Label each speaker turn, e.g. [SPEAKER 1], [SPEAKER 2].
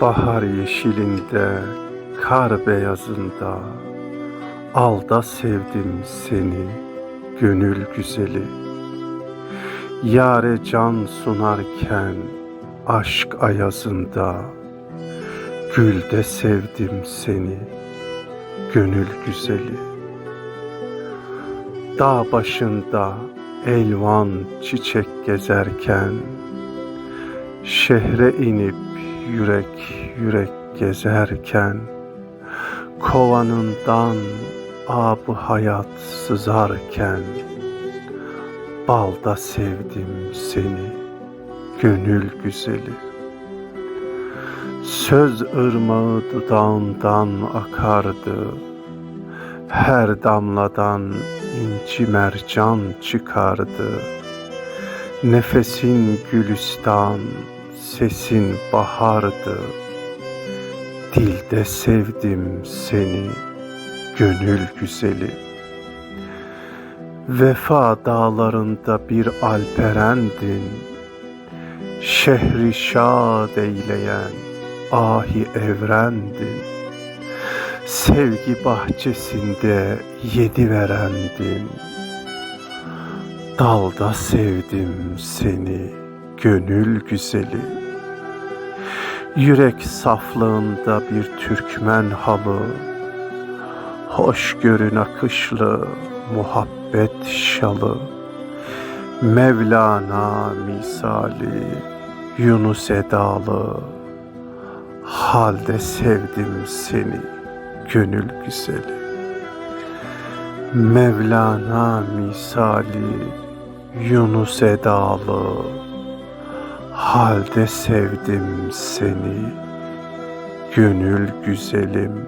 [SPEAKER 1] Bahar yeşilinde, kar beyazında Alda sevdim seni, gönül güzeli. Yare can sunarken, aşk ayazında Gülde sevdim seni, gönül güzeli. Dağ başında elvan çiçek gezerken Şehre inip yürek yürek gezerken Kovanından abı hayat sızarken Balda sevdim seni gönül güzeli. Söz ırmağı dudağından akardı Her damladan inci mercan çıkardı. Nefesin gülistan, sesin bahardı. Dilde sevdim seni, gönül güzeli. Vefa dağlarında bir alperendin. Şehri şad eyleyen ahi evrendin. Sevgi bahçesinde yedi verendin. Dalda sevdim seni gönül güzeli Yürek saflığında bir Türkmen halı Hoşgörü nakışlı muhabbet şalı. Mevlana misali Yunus edalı Halde sevdim seni gönül güzeli. Mevlana misali Yunus edalı Halde sevdim seni Gönül güzelim